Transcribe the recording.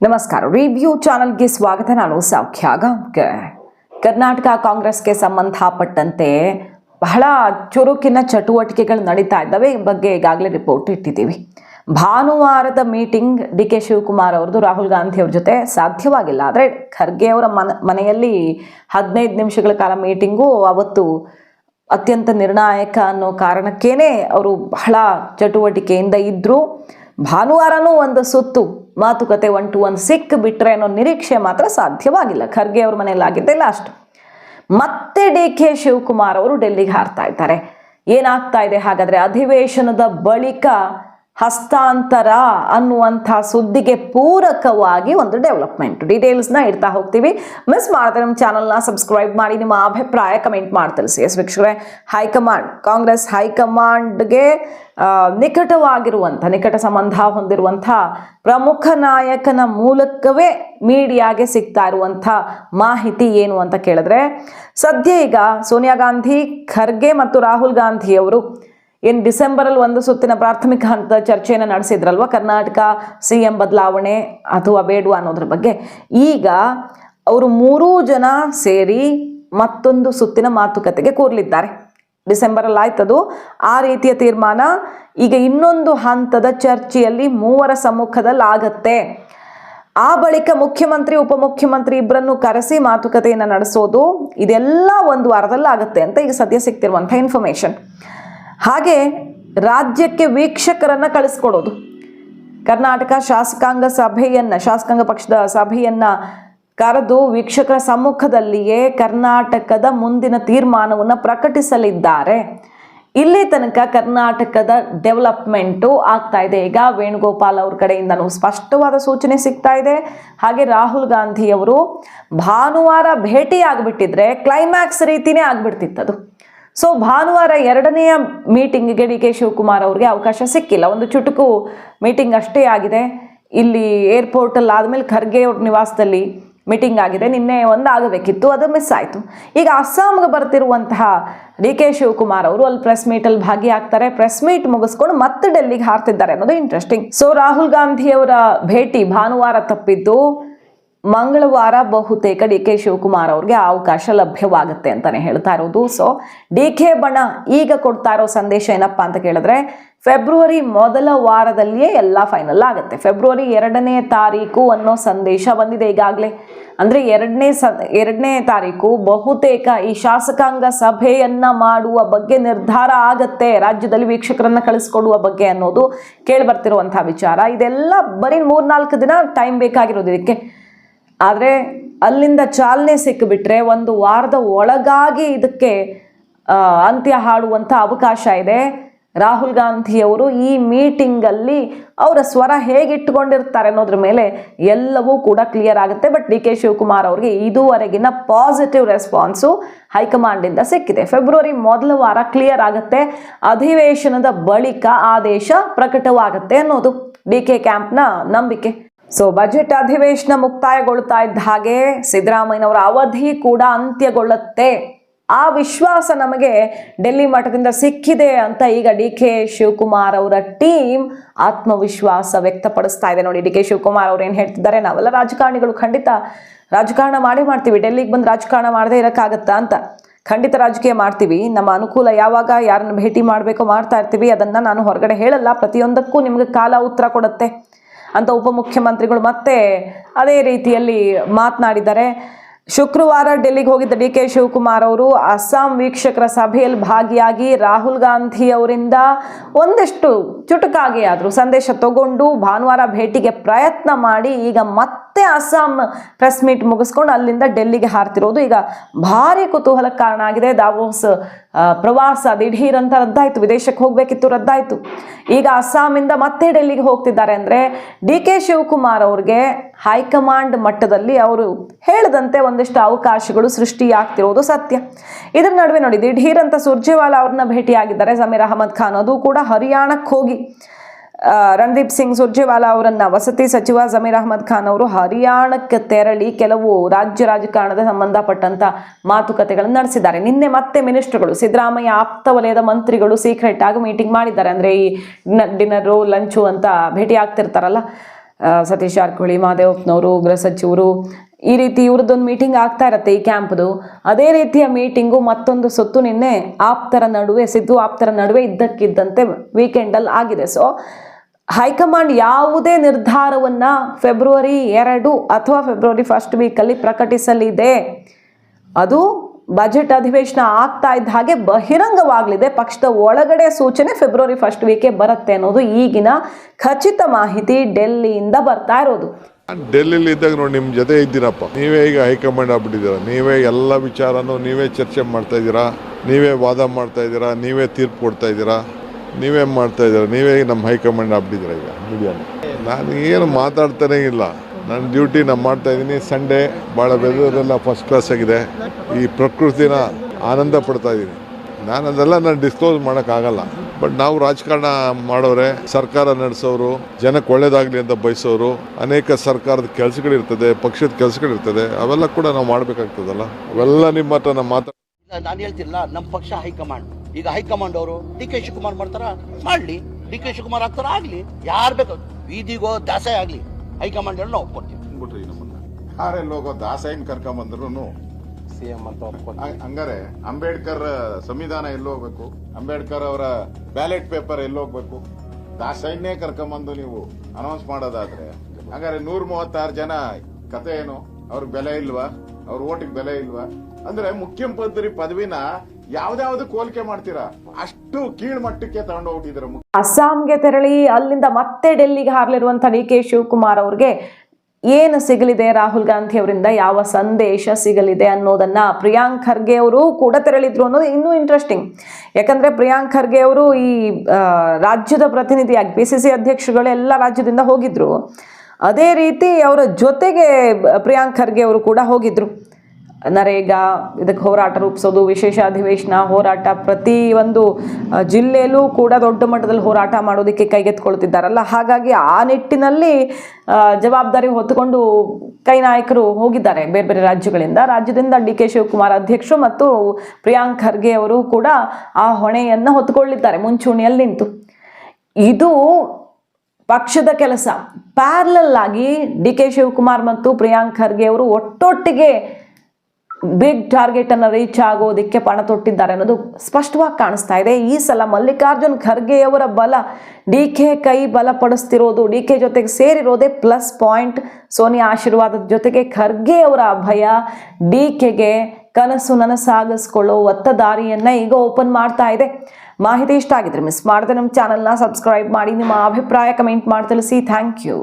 ನಮಸ್ಕಾರ. ರಿವ್ಯೂ ಚಾನಲ್ಗೆ ಸ್ವಾಗತ. ನಾನು ಸೌಖ್ಯ ಗಾಂವ್ಕರ್ ಕರ್ನಾಟಕ ಕಾಂಗ್ರೆಸ್ಗೆ ಸಂಬಂಧಪಟ್ಟಂತೆ ಬಹಳ ಚುರುಕಿನ ಚಟುವಟಿಕೆಗಳು ನಡೀತಾ ಇದ್ದಾವೆ ಈ ಬಗ್ಗೆ ಈಗಾಗಲೇ ರಿಪೋರ್ಟ್ ಇಟ್ಟಿದ್ದೀವಿ. ಭಾನುವಾರದ ಮೀಟಿಂಗ್ ಡಿ ಕೆ ಶಿವಕುಮಾರ್ ಅವ್ರದ್ದು, ರಾಹುಲ್ ಗಾಂಧಿ ಅವ್ರ ಜೊತೆ ಸಾಧ್ಯವಾಗಿಲ್ಲ. ಆದರೆ ಖರ್ಗೆ ಅವರ ಮನ, ಮನೆಯಲ್ಲಿ ಹದಿನೈದು ನಿಮಿಷಗಳ ಕಾಲ ಮೀಟಿಂಗು ಅವತ್ತು ಅತ್ಯಂತ ನಿರ್ಣಾಯಕ ಅನ್ನೋ ಕಾರಣಕ್ಕೇನೆ ಅವರು ಬಹಳ ಚಟುವಟಿಕೆಯಿಂದ ಇದ್ದರು ಭಾನುವಾರನೂ ಒಂದು ಸುತ್ತು ಮಾತುಕತೆ ಒನ್ ಟು ಒನ್ ಸಿಕ್ ಬಿಟ್ರೆ ಅನ್ನೋ ನಿರೀಕ್ಷೆ ಮಾತ್ರ ಸಾಧ್ಯವಾಗಿಲ್ಲ. ಖರ್ಗೆ ಅವ್ರ ಮನೆಯಲ್ಲಿ ಆಗಿದ್ದೆ ಲಾಸ್ಟ್ ಮತ್ತೆ ಡಿ ಕೆ ಶಿವಕುಮಾರ್ ಅವರು ಡೆಲ್ಲಿಗೆ ಹಾರ್ತಾ ಇದ್ದಾರೆ. ಏನಾಗ್ತಾ ಇದೆ ಹಾಗಾದ್ರೆ ಅಧಿವೇಶನದ ಬಳಿಕ ಹಸ್ತಾಂತರ ಅನ್ನುವಂಥ ಸುದ್ದಿಗೆ ಪೂರಕವಾಗಿ ಒಂದು ಡೆವಲಪ್ಮೆಂಟ್ ಡೀಟೇಲ್ಸ್ನ ಇಡ್ತಾ ಹೋಗ್ತೀವಿ. ಮಿಸ್ ಮಾಡದೆ ನಮ್ಮ ಚಾನಲ್ನ ಸಬ್ಸ್ಕ್ರೈಬ್ ಮಾಡಿ, ನಿಮ್ಮ ಅಭಿಪ್ರಾಯ ಕಮೆಂಟ್ ಮಾಡಿ ತಿಳಿಸಿ. ಎಸ್ ವೀಕ್ಷಕರೇ, ಹೈಕಮಾಂಡ್, ಕಾಂಗ್ರೆಸ್ ಹೈಕಮಾಂಡ್ಗೆ ನಿಕಟವಾಗಿರುವಂಥ, ನಿಕಟ ಸಂಬಂಧ ಹೊಂದಿರುವಂಥ ಪ್ರಮುಖ ನಾಯಕನ ಮೂಲಕವೇ ಮೀಡಿಯಾಗೆ ಸಿಗ್ತಾ ಇರುವಂಥ ಮಾಹಿತಿ ಏನು ಅಂತ ಕೇಳಿದ್ರೆ, ಸದ್ಯ ಈಗ ಸೋನಿಯಾ ಗಾಂಧಿ, ಖರ್ಗೆ ಮತ್ತು ರಾಹುಲ್ ಗಾಂಧಿ ಅವರು ಏನು ಡಿಸೆಂಬರಲ್ಲಿ ಒಂದು ಸುತ್ತಿನ ಪ್ರಾಥಮಿಕ ಹಂತದ ಚರ್ಚೆಯನ್ನು ನಡೆಸಿದ್ರಲ್ವ? ಕರ್ನಾಟಕ ಸಿ ಎಂ ಬದಲಾವಣೆ ಅಥವಾ ಬೇಡುವ ಅನ್ನೋದ್ರ ಬಗ್ಗೆ. ಈಗ ಅವರು ಮೂರೂ ಜನ ಸೇರಿ ಮತ್ತೊಂದು ಸುತ್ತಿನ ಮಾತುಕತೆಗೆ ಕೂರಲಿದ್ದಾರೆ. ಡಿಸೆಂಬರಲ್ಲಿ ಆಯ್ತದು ಆ ರೀತಿಯ ತೀರ್ಮಾನ ಈಗ ಇನ್ನೊಂದು ಹಂತದ ಚರ್ಚೆಯಲ್ಲಿ ಮೂವರ ಸಮ್ಮುಖದಲ್ಲಿ ಆಗತ್ತೆ ಆ ಬಳಿಕ ಮುಖ್ಯಮಂತ್ರಿ, ಉಪಮುಖ್ಯಮಂತ್ರಿ ಇಬ್ಬರನ್ನು ಕರೆಸಿ ಮಾತುಕತೆಯನ್ನು ನಡೆಸೋದು ಇದೆಲ್ಲ ಒಂದು ವಾರದಲ್ಲಿ ಆಗುತ್ತೆ ಅಂತ ಈಗ ಸದ್ಯ ಸಿಗ್ತಿರುವಂಥ ಇನ್ಫಾರ್ಮೇಷನ್ ಹಾಗೆ ರಾಜ್ಯಕ್ಕೆ ವೀಕ್ಷಕರನ್ನ ಕಳಿಸ್ಕೊಡೋದು. ಕರ್ನಾಟಕ ಶಾಸಕಾಂಗ ಸಭೆಯನ್ನ, ಶಾಸಕಾಂಗ ಪಕ್ಷದ ಸಭೆಯನ್ನ ಕರೆದು ವೀಕ್ಷಕರ ಸಮ್ಮುಖದಲ್ಲಿಯೇ ಕರ್ನಾಟಕದ ಮುಂದಿನ ತೀರ್ಮಾನವನ್ನು ಪ್ರಕಟಿಸಲಿದ್ದಾರೆ. ಇಲ್ಲಿ ತನಕ ಕರ್ನಾಟಕದ ಡೆವಲಪ್ಮೆಂಟು ಆಗ್ತಾ ಇದೆ. ಈಗ ವೇಣುಗೋಪಾಲ್ ಅವ್ರ ಕಡೆಯಿಂದನೂ ಸ್ಪಷ್ಟವಾದ ಸೂಚನೆ ಸಿಗ್ತಾ ಇದೆ. ಹಾಗೆ ರಾಹುಲ್ ಗಾಂಧಿಯವರು ಭಾನುವಾರ ಭೇಟಿ ಆಗಿಬಿಟ್ಟಿದ್ರೆ ಕ್ಲೈಮ್ಯಾಕ್ಸ್ ರೀತಿನೇ ಆಗ್ಬಿಡ್ತಿತ್ತದು. ಸೊ ಭಾನುವಾರ ಎರಡನೆಯ ಮೀಟಿಂಗ್ಗೆ ಡಿ ಕೆ ಶಿವಕುಮಾರ್ ಅವ್ರಿಗೆ ಅವಕಾಶ ಸಿಕ್ಕಿಲ್ಲ. ಒಂದು ಚುಟುಕು ಮೀಟಿಂಗ್ ಅಷ್ಟೇ ಆಗಿದೆ. ಇಲ್ಲಿ ಏರ್ಪೋರ್ಟಲ್ಲಿ ಆದಮೇಲೆ ಖರ್ಗೆ ಅವ್ರ ನಿವಾಸದಲ್ಲಿ ಮೀಟಿಂಗ್ ಆಗಿದೆ. ನಿನ್ನೆ ಒಂದು ಆಗಬೇಕಿತ್ತು ಅದು ಮಿಸ್ ಆಯಿತು. ಈಗ ಅಸ್ಸಾಂಗೆ ಬರ್ತಿರುವಂತಹ ಡಿ ಕೆ ಶಿವಕುಮಾರ್ ಅವರು ಅಲ್ಲಿ ಪ್ರೆಸ್ ಮೀಟಲ್ಲಿ ಭಾಗಿಯಾಗ್ತಾರೆ. ಪ್ರೆಸ್ ಮೀಟ್ ಮುಗಿಸ್ಕೊಂಡು ಮತ್ತೆ ಡೆಲ್ಲಿಗೆ ಹಾರ್ತಿದ್ದಾರೆ ಅನ್ನೋದು ಇಂಟ್ರೆಸ್ಟಿಂಗ್ ಸೊ ರಾಹುಲ್ ಗಾಂಧಿ ಅವರ ಭೇಟಿ ಭಾನುವಾರ ತಪ್ಪಿದ್ದು ಮಂಗಳವಾರ ಬಹುತೇಕ ಡಿ ಕೆ ಶಿವಕುಮಾರ್ ಅವ್ರಿಗೆ ಅವಕಾಶ ಲಭ್ಯವಾಗುತ್ತೆ ಅಂತಾನೆ ಹೇಳ್ತಾ ಇರೋದು. ಸೊ ಡಿ ಕೆ ಬಣ ಈಗ ಕೊಡ್ತಾ ಇರೋ ಸಂದೇಶ ಏನಪ್ಪಾ ಅಂತ ಕೇಳಿದ್ರೆ, ಫೆಬ್ರವರಿ ಮೊದಲ ವಾರದಲ್ಲಿಯೇ ಎಲ್ಲ ಫೈನಲ್ ಆಗುತ್ತೆ. ಫೆಬ್ರವರಿ ಎರಡನೇ ತಾರೀಕು ಅನ್ನೋ ಸಂದೇಶ ಬಂದಿದೆ ಈಗಾಗಲೇ. ಅಂದ್ರೆ ಎರಡನೇ ಸ, ಎರಡನೇ ತಾರೀಕು ಬಹುತೇಕ ಈ ಶಾಸಕಾಂಗ ಸಭೆಯನ್ನ ಮಾಡುವ ಬಗ್ಗೆ ನಿರ್ಧಾರ ಆಗತ್ತೆ, ರಾಜ್ಯದಲ್ಲಿ ವೀಕ್ಷಕರನ್ನ ಕಳಿಸ್ಕೊಡುವ ಬಗ್ಗೆ ಅನ್ನೋದು ಕೇಳಿ ಬರ್ತಿರುವಂತಹ ವಿಚಾರ. ಇದೆಲ್ಲ ಬರೀ ಮೂರ್ನಾಲ್ಕು ದಿನ ಟೈಮ್ ಬೇಕಾಗಿರೋದು ಇದಕ್ಕೆ. ಆದರೆ ಅಲ್ಲಿಂದ ಚಾಲನೆ ಸಿಕ್ಕಿಬಿಟ್ರೆ ಒಂದು ವಾರದ ಒಳಗಾಗಿ ಇದಕ್ಕೆ ಅಂತ್ಯ ಹಾಡುವಂಥ ಅವಕಾಶ ಇದೆ. ರಾಹುಲ್ ಗಾಂಧಿಯವರು ಈ ಮೀಟಿಂಗಲ್ಲಿ ಅವರ ಸ್ವರ ಹೇಗಿಟ್ಟುಕೊಂಡಿರ್ತಾರೆ ಅನ್ನೋದ್ರ ಮೇಲೆ ಎಲ್ಲವೂ ಕೂಡ ಕ್ಲಿಯರ್ ಆಗುತ್ತೆ. ಬಟ್ ಡಿ ಕೆ ಶಿವಕುಮಾರ್ ಅವರಿಗೆ ಇದುವರೆಗಿನ ಪಾಸಿಟಿವ್ ರೆಸ್ಪಾನ್ಸು ಹೈಕಮಾಂಡಿಂದ ಸಿಕ್ಕಿದೆ. ಫೆಬ್ರವರಿ ಮೊದಲ ವಾರ ಕ್ಲಿಯರ್ ಆಗುತ್ತೆ. ಅಧಿವೇಶನದ ಬಳಿಕ ಆದೇಶ ಪ್ರಕಟವಾಗುತ್ತೆ ಅನ್ನೋದು ಡಿ ಕೆ ಕ್ಯಾಂಪ್ನ ನಂಬಿಕೆ. ಸೊ ಬಜೆಟ್ ಅಧಿವೇಶನ ಮುಕ್ತಾಯಗೊಳ್ತಾ ಇದ್ದ ಹಾಗೆ ಸಿದ್ದರಾಮಯ್ಯನವರ ಅವಧಿ ಕೂಡ ಅಂತ್ಯಗೊಳ್ಳುತ್ತೆ. ಆ ವಿಶ್ವಾಸ ನಮಗೆ ಡೆಲ್ಲಿ ಮಠದಿಂದ ಸಿಕ್ಕಿದೆ ಅಂತ ಈಗ ಡಿ ಕೆ ಶಿವಕುಮಾರ್ ಅವರ ಟೀಮ್ ಆತ್ಮವಿಶ್ವಾಸ ವ್ಯಕ್ತಪಡಿಸ್ತಾ ಇದೆ. ನೋಡಿ, ಡಿ ಕೆ ಶಿವಕುಮಾರ್ ಅವ್ರು ಏನು ಹೇಳ್ತಿದ್ದಾರೆ? ನಾವೆಲ್ಲ ರಾಜಕಾರಣಿಗಳು ಖಂಡಿತ ರಾಜಕಾರಣ ಮಾಡಿ ಮಾಡ್ತೀವಿ. ಡೆಲ್ಲಿಗೆ ಬಂದು ರಾಜಕಾರಣ ಮಾಡದೇ ಇರೋಕ್ಕಾಗತ್ತಾ ಅಂತ ಖಂಡಿತ ರಾಜಕೀಯ ಮಾಡ್ತೀವಿ. ನಮ್ಮ ಅನುಕೂಲ ಯಾವಾಗ ಯಾರನ್ನ ಭೇಟಿ ಮಾಡಬೇಕೋ ಮಾಡ್ತಾ ಇರ್ತೀವಿ. ಅದನ್ನು ನಾನು ಹೊರಗಡೆ ಹೇಳಲ್ಲ. ಪ್ರತಿಯೊಂದಕ್ಕೂ ನಿಮಗೆ ಕಾಲ ಉತ್ತರ ಕೊಡುತ್ತೆ. ಅಂತ ಉಪಮುಖ್ಯಮಂತ್ರಿಗಳು ಮತ್ತೆ ಅದೇ ರೀತಿಯಲ್ಲಿ ಮಾತನಾಡಿದ್ದಾರೆ. ಶುಕ್ರವಾರ ಡೆಲ್ಲಿಗೆ ಹೋಗಿದ್ದ ಡಿ ಕೆ ಶಿವಕುಮಾರ್ ಅವರು ಅಸ್ಸಾಂ ವೀಕ್ಷಕರ ಸಭೆಯಲ್ಲಿ ಭಾಗಿಯಾಗಿ ರಾಹುಲ್ ಗಾಂಧಿ ಅವರಿಂದ ಒಂದಷ್ಟು ಚುಟುಕಾಗಿ ಆದರೂ ಸಂದೇಶ ತಗೊಂಡು ಭಾನುವಾರ ಭೇಟಿಗೆ ಪ್ರಯತ್ನ ಮಾಡಿ ಈಗ ಮತ್ತೆ ಅಸ್ಸಾಂ ಪ್ರೆಸ್ ಮೀಟ್ ಮುಗಿಸ್ಕೊಂಡು ಅಲ್ಲಿಂದ ಡೆಲ್ಲಿಗೆ ಹಾರ್ತಿರೋದು. ಈಗ ಭಾರಿ ಕುತೂಹಲಕ್ಕೆ ಕಾರಣ ಆಗಿದೆ. ದಾವೋಸ್ ಪ್ರವಾಸ ದಿಢೀರ್ ಅಂತ ರದ್ದಾಯಿತು. ವಿದೇಶಕ್ಕೆ ಹೋಗಬೇಕಿತ್ತು, ರದ್ದಾಯಿತು. ಈಗ ಅಸ್ಸಾಮಿಂದ ಮತ್ತೆ ಡೆಲ್ಲಿಗೆ ಹೋಗ್ತಿದ್ದಾರೆ ಅಂದರೆ ಡಿ ಕೆ ಶಿವಕುಮಾರ್ ಅವ್ರಿಗೆ ಹೈಕಮಾಂಡ್ ಮಟ್ಟದಲ್ಲಿ ಅವರು ಹೇಳದಂತೆ ಒಂದಿಷ್ಟು ಅವಕಾಶಗಳು ಸೃಷ್ಟಿಯಾಗ್ತಿರೋದು ಸತ್ಯ. ಇದರ ನಡುವೆ ನೋಡಿ, ದಿಢೀರ್ ಅಂತ ಸುರ್ಜೇವಾಲಾ ಅವ್ರನ್ನ ಭೇಟಿಯಾಗಿದ್ದಾರೆ. ಸಮೀರ್ ಅಹಮದ್ ಖಾನ್, ಅದು ಕೂಡ ಹರಿಯಾಣಕ್ಕೆ ಹೋಗಿ. ರಣದೀಪ್ ಸಿಂಗ್ ಸುರ್ಜೇವಾಲಾ ಅವರನ್ನ ವಸತಿ ಸಚಿವ ಜಮೀರ್ ಅಹಮದ್ ಖಾನ್ ಅವರು ಹರಿಯಾಣಕ್ಕೆ ತೆರಳಿ ಕೆಲವು ರಾಜ್ಯ ರಾಜಕಾರಣದ ಸಂಬಂಧಪಟ್ಟಂತ ಮಾತುಕತೆಗಳನ್ನು ನಡೆಸಿದ್ದಾರೆ. ನಿನ್ನೆ ಮತ್ತೆ ಮಿನಿಸ್ಟರ್ಗಳು, ಸಿದ್ದರಾಮಯ್ಯ ಆಪ್ತ ವಲಯದ ಮಂತ್ರಿಗಳು ಸೀಕ್ರೆಟ್ ಆಗಿ ಮೀಟಿಂಗ್ ಮಾಡಿದ್ದಾರೆ. ಅಂದ್ರೆ ಈ ಡಿನ್ನರು ಲಂಚು ಅಂತ ಭೇಟಿ ಆಗ್ತಿರ್ತಾರಲ್ಲ ಸತೀಶ್ ಜಾರಕಿಹೊಳಿ ಮಹದೇವಪ್ಪನವರು ಗೃಹ ಸಚಿವರು, ಈ ರೀತಿ ಇವ್ರದ್ದೊಂದು ಮೀಟಿಂಗ್ ಆಗ್ತಾ ಇರತ್ತೆ ಈ ಕ್ಯಾಂಪ್ದು. ಅದೇ ರೀತಿಯ ಮೀಟಿಂಗು ಮತ್ತೊಂದು ಸುತ್ತು ನಿನ್ನೆ ಆಪ್ತರ ನಡುವೆ, ಸಿದ್ದು ಆಪ್ತರ ನಡುವೆ ಇದ್ದಕ್ಕಿದ್ದಂತೆ ವೀಕೆಂಡಲ್ಲಿ ಆಗಿದೆ. ಸೊ ಹೈಕಮಾಂಡ್ ಯಾವುದೇ ನಿರ್ಧಾರವನ್ನ ಫೆಬ್ರವರಿ ಎರಡು ಅಥವಾ ಫೆಬ್ರವರಿ ಫಸ್ಟ್ ವೀಕಲ್ಲಿ ಪ್ರಕಟಿಸಲಿದೆ. ಅದು ಬಜೆಟ್ ಅಧಿವೇಶನ ಆಗ್ತಾ ಇದ್ದ ಹಾಗೆ ಬಹಿರಂಗವಾಗಲಿದೆ. ಪಕ್ಷದ ಒಳಗಡೆ ಸೂಚನೆ ಫೆಬ್ರವರಿ ಫಸ್ಟ್ ವೀಕೆ ಬರುತ್ತೆ ಅನ್ನೋದು ಈಗಿನ ಖಚಿತ ಮಾಹಿತಿ ಡೆಲ್ಲಿಯಿಂದ ಬರ್ತಾ ಇರೋದು. ಡೆಲ್ಲಿ ಡೆಲ್ಲಿಲಿ ಇದ್ದಾಗ ನೋಡಿ ನಿಮ್ಮ ಜೊತೆ ಇದ್ದೀರಪ್ಪ ನೀವೇ ಈಗ ಹೈಕಮಾಂಡ್ ಆಗ್ಬಿಟ್ಟಿದ್ದೀರಾ? ನೀವೇ ಎಲ್ಲ ವಿಚಾರನೂ ನೀವೇ ಚರ್ಚೆ ಮಾಡ್ತಾ ಇದ್ದೀರಾ? ನೀವೇ ವಾದ ಮಾಡ್ತಾ ಇದ್ದೀರಾ? ನೀವೇ ತೀರ್ಪು ಕೊಡ್ತಾ ಇದ್ದೀರಾ? ನೀವೇ ಮಾಡ್ತಾ ಇದ್ದಾರೆ? ನೀವೇ ನಮ್ಮ ಹೈಕಮಾಂಡ್ ಆಗ್ಬಿಟ್ಟಿದ್ದೀರಾ ಈಗ ಮೀಡಿಯಾನ ನಾನು ಏನು ಮಾತಾಡ್ತಾನೇ ಇಲ್ಲ. ನನ್ನ ಡ್ಯೂಟಿ ನಾನು ಮಾಡ್ತಾ ಇದ್ದೀನಿ. ಸಂಡೇ ಭಾಳ ವೆದರೆಲ್ಲ ಫಸ್ಟ್ ಕ್ಲಾಸ್ ಆಗಿದೆ. ಈ ಪ್ರಕೃತಿನ ಆನಂದ ಪಡ್ತಾ ಇದ್ದೀನಿ. ನಾನು ಅದೆಲ್ಲ ನಾನು ಡಿಸ್ಕ್ಲೋಸ್ ಮಾಡೋಕ್ಕಾಗಲ್ಲ ಬಟ್ ನಾವು ರಾಜಕಾರಣ ಮಾಡೋರೆ, ಸರ್ಕಾರ ನಡೆಸೋರು, ಜನಕ್ಕೆ ಒಳ್ಳೇದಾಗಲಿ ಅಂತ ಬಯಸೋರು, ಅನೇಕ ಸರ್ಕಾರದ ಕೆಲಸಗಳಿರ್ತದೆ, ಪಕ್ಷದ ಕೆಲಸಗಳಿರ್ತದೆ, ಅವೆಲ್ಲ ಕೂಡ ನಾವು ಮಾಡಬೇಕಾಗ್ತದಲ್ಲ. ಅವೆಲ್ಲ ನಿಮ್ಮ ಹತ್ರ ನಾವು ಮಾತಾ ಇಲ್ಲ, ನಾನು ಹೇಳ್ತಿಲ್ಲ ನಮ್ಮ ಪಕ್ಷ ಹೈಕಮಾಂಡ್. ಈಗ ಹೈಕಮಾಂಡ್ ಅವರು ಡಿ ಕೆ ಶಿವಕುಮಾರ್ ಮಾಡ್ತಾರ? ಮಾಡ್ಲಿ. ಡಿ ಕೆ ಶಿವಕುಮಾರ್ ಆಗ್ತಾರ? ಆಗ್ಲಿ. ಯಾರು ಬೇಕು? ಬೀದಿಗೋ ದಾಸೆ ಆಗ್ಲಿ. ಹೈಕಮಾಂಡ್ ಹೇಳಿ ನಾವು ಒಪ್ಕೊಡ್ತೀವಿ. ಬಿಟ್ರಿ ನಮ್ಮನ್ನ ಯಾರೆಲ್ಲ ಹೋಗೋ ದಾಸೈನ್ ಕರ್ಕೊಂಬಂದ್ರು ಸಿಎಂ ಅಂತ ಒಪ್ಕೊಂಡು ಹಂಗಾರೆ ಅಂಬೇಡ್ಕರ್ ಸಂವಿಧಾನ ಎಲ್ಲಿ ಹೋಗ್ಬೇಕು? ಅಂಬೇಡ್ಕರ್ ಅವರ ಬ್ಯಾಲೆಟ್ ಪೇಪರ್ ಎಲ್ಲಿ ಹೋಗ್ಬೇಕು? ದಾಸೈನ್ನೇ ಕರ್ಕೊಂಬಂದು ನೀವು ಅನೌನ್ಸ್ ಮಾಡೋದಾದ್ರೆ ಹಂಗಾರೆ ನೂರ ಮೂವತ್ತಾರು ಜನ ಕತೆ ಏನು? ಅವ್ರಿಗೆ ಬೆಲೆ ಇಲ್ವಾ? ಅವ್ರ ಓಟಿಗೆ ಬೆಲೆ ಇಲ್ವಾ? ಅಂದ್ರೆ ಮುಖ್ಯಮಂತ್ರಿ ಪದವಿನ ಯಾವ್ದಾವ್ದು ಹೋಲಿಕೆ ಮಾಡ್ತೀರಾ? ಅಷ್ಟು ಕೀಳ್ ಮಟ್ಟಕ್ಕೆ ತಗೊಂಡು ಹೋಗ್ಬಿಟ್ಟಿದ್ದೀರಾ ಅಸ್ಸಾಂಗೆ ತೆರಳಿ ಅಲ್ಲಿಂದ ಮತ್ತೆ ಡೆಲ್ಲಿಗೆ ಹಾರಲಿರುವಂತ ಡಿ ಕೆ ಶಿವಕುಮಾರ್ ಅವ್ರಿಗೆ ಏನು ಸಿಗಲಿದೆ ರಾಹುಲ್ ಗಾಂಧಿ ಅವರಿಂದ? ಯಾವ ಸಂದೇಶ ಸಿಗಲಿದೆ ಅನ್ನೋದನ್ನ ಪ್ರಿಯಾಂಕ್ ಖರ್ಗೆ ಅವರು ಕೂಡ ತೆರಳಿದ್ರು ಅನ್ನೋದು ಇನ್ನೂ ಇಂಟ್ರೆಸ್ಟಿಂಗ್ ಯಾಕಂದ್ರೆ ಪ್ರಿಯಾಂಕ್ ಖರ್ಗೆ ಅವರು ಈ ರಾಜ್ಯದ ಪ್ರತಿನಿಧಿಯಾಗಿ ಪಿ ಸಿ ಸಿ ಅಧ್ಯಕ್ಷರುಗಳು ಎಲ್ಲ ರಾಜ್ಯದಿಂದ ಹೋಗಿದ್ರು. ಅದೇ ರೀತಿ ಅವರ ಜೊತೆಗೆ ಪ್ರಿಯಾಂಕ್ ಖರ್ಗೆ ಅವರು ಕೂಡ ಹೋಗಿದ್ರು. ನರೇಗಾ, ಇದಕ್ಕೆ ಹೋರಾಟ ರೂಪಿಸೋದು, ವಿಶೇಷ ಅಧಿವೇಶನ, ಹೋರಾಟ ಪ್ರತಿ ಒಂದು ಜಿಲ್ಲೆಯಲ್ಲೂ ಕೂಡ ದೊಡ್ಡ ಮಟ್ಟದಲ್ಲಿ ಹೋರಾಟ ಮಾಡೋದಕ್ಕೆ ಕೈಗೆತ್ಕೊಳ್ತಿದ್ದಾರಲ್ಲ ಹಾಗಾಗಿ ಆ ನಿಟ್ಟಿನಲ್ಲಿ ಜವಾಬ್ದಾರಿ ಹೊತ್ತುಕೊಂಡು ಕೈ ನಾಯಕರು ಹೋಗಿದ್ದಾರೆ ಬೇರೆ ಬೇರೆ ರಾಜ್ಯಗಳಿಂದ. ರಾಜ್ಯದಿಂದ ಡಿ ಕೆ ಶಿವಕುಮಾರ್ ಅಧ್ಯಕ್ಷರು ಮತ್ತು ಪ್ರಿಯಾಂಕ್ ಖರ್ಗೆ ಅವರು ಕೂಡ ಆ ಹೊಣೆಯನ್ನು ಹೊತ್ತುಕೊಳ್ಳಿದ್ದಾರೆ, ಮುಂಚೂಣಿಯಲ್ಲಿ ನಿಂತು. ಇದು ಪಕ್ಷದ ಕೆಲಸ. ಪ್ಯಾರ್ಲಲ್ ಆಗಿ ಡಿ ಕೆ ಶಿವಕುಮಾರ್ ಮತ್ತು ಪ್ರಿಯಾಂಕ್ ಖರ್ಗೆ ಅವರು ಒಟ್ಟೊಟ್ಟಿಗೆ ಬಿಗ್ ಟಾರ್ಗೆಟ್ ಅನ್ನು ರೀಚ್ ಆಗೋದಕ್ಕೆ ಪಣ ತೊಟ್ಟಿದ್ದಾರೆ ಅನ್ನೋದು ಸ್ಪಷ್ಟವಾಗಿ ಕಾಣಿಸ್ತಾ ಇದೆ. ಈ ಸಲ ಮಲ್ಲಿಕಾರ್ಜುನ್ ಖರ್ಗೆಯವರ ಬಲ ಡಿ ಕೆ ಕೈ ಬಲಪಡಿಸ್ತಿರೋದು, ಡಿ ಕೆ ಜೊತೆಗೆ ಸೇರಿರೋದೇ ಪ್ಲಸ್ ಪಾಯಿಂಟ್. ಸೋನಿಯಾ ಆಶೀರ್ವಾದದ ಜೊತೆಗೆ ಖರ್ಗೆ ಅವರ ಅಭಯ ಡಿ ಕೆಗೆ ಕನಸು ನನಸಾಗಿಸ್ಕೊಳ್ಳೋ ಒತ್ತ ದಾರಿಯನ್ನು ಈಗ ಓಪನ್ ಮಾಡ್ತಾ ಇದೆ. ಮಾಹಿತಿ ಇಷ್ಟ ಆಗಿದ್ರೆ ಮಿಸ್ ಮಾಡದೆ ನಮ್ಮ ಚಾನಲ್ನ ಸಬ್ಸ್ಕ್ರೈಬ್ ಮಾಡಿ, ನಿಮ್ಮ ಅಭಿಪ್ರಾಯ ಕಮೆಂಟ್ ಮಾಡಿ ತಿಳಿಸಿ. Thank you